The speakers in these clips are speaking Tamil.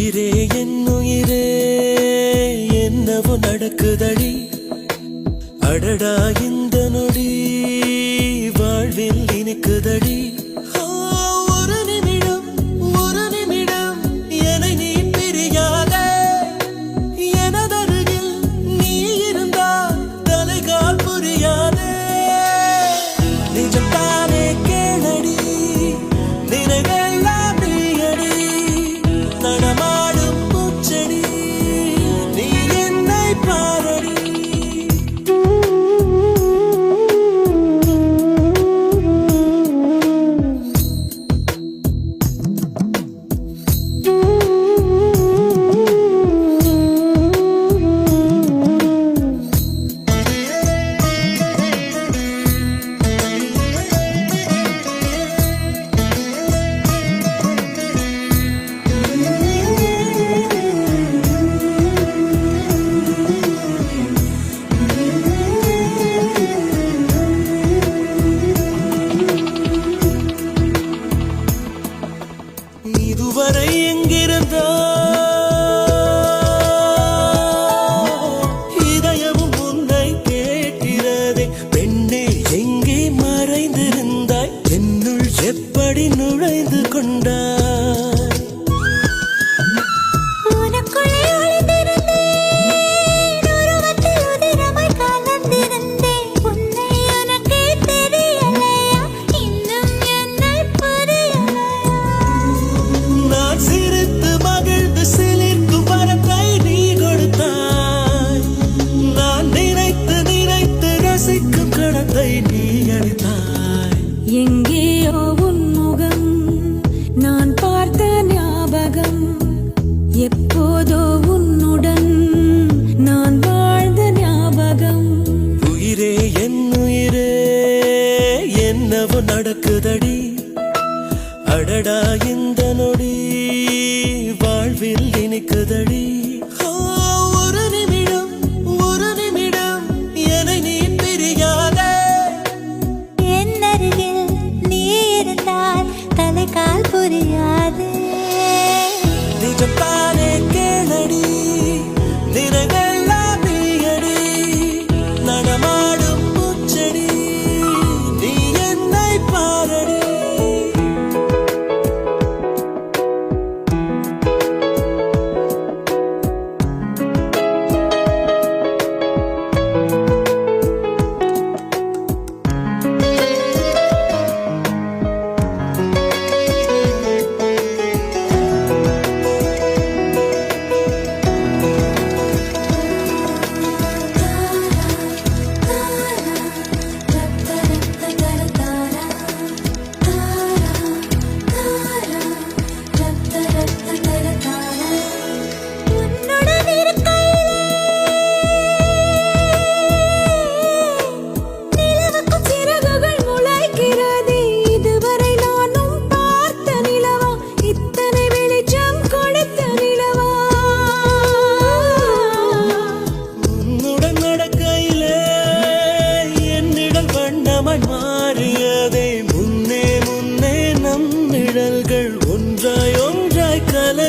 உயிரே என் உயிரே என்னவோ நடக்குதடி. அடடா இந்த நொடி வாழ்வில் இனிக்குதடி. வரை எங்கிருந்தோ நிலவு நடக்குதடி? அடடா இந்த நொடி வாழ்வில் இனிக்குதடி. ஒரு நிமிடம் ஒரு நிமிடம் என நீ பிரியாத. என் அருகில்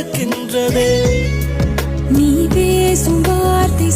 நடக்கின்றதே. நீ பேசும் வார்த்தை